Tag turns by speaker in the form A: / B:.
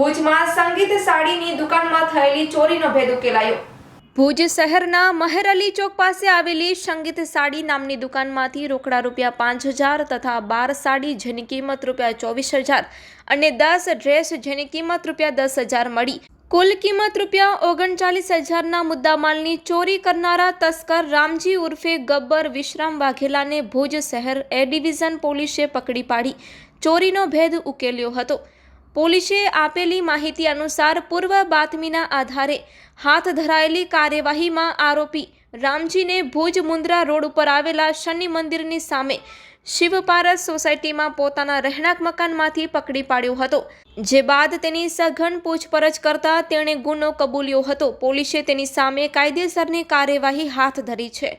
A: સંગીત સાડીની દુકાનમાં થયેલી ચોરીનો ભેદ ઉકેલાયો. ભુજ શહેરના મહેરઅલી ચોક પાસે આવેલી સંગીત સાડી નામની દુકાનમાંથી રોકડા રૂપિયા પાંચ હજાર તથા બાર સાડી જેની કિંમત રૂપિયા ચોવીસ હજાર અને દસ ડ્રેસ જેની કિંમત રૂપિયા દસ હજાર મળી. કુલ કિંમત રૂપિયા ઓગણચાલીસ હજારના મુદ્દામાલની ચોરી કરનારા તસ્કર રામજી ઉર્ફે ગબ્બર વિશ્રામ વાઘેલાને ભુજ શહેર એ ડિવિઝન પોલીસે પકડી પાડી. ચોરીનો ભેદ ઉકેલ્યો હતો. પોલીસે આપેલી માહિતી અનુસાર પૂર્વ બાતમીના આધારે હાથ ધરાયેલી કાર્યવાહીમાં આરોપી રામજીને ભુજ મુન્દ્રા રોડ ઉપર આવેલા શનિ મંદિરની સામે શિવપારસ સોસાયટીમાં પોતાના રહેણાંક મકાનમાંથી પકડી પાડ્યો હતો. જે બાદ તેની સઘન પૂછપરછ કરતા તેણે ગુનો કબૂલ્યો હતો. પોલીસે તેની સામે કાયદેસરની કાર્યવાહી હાથ ધરી છે.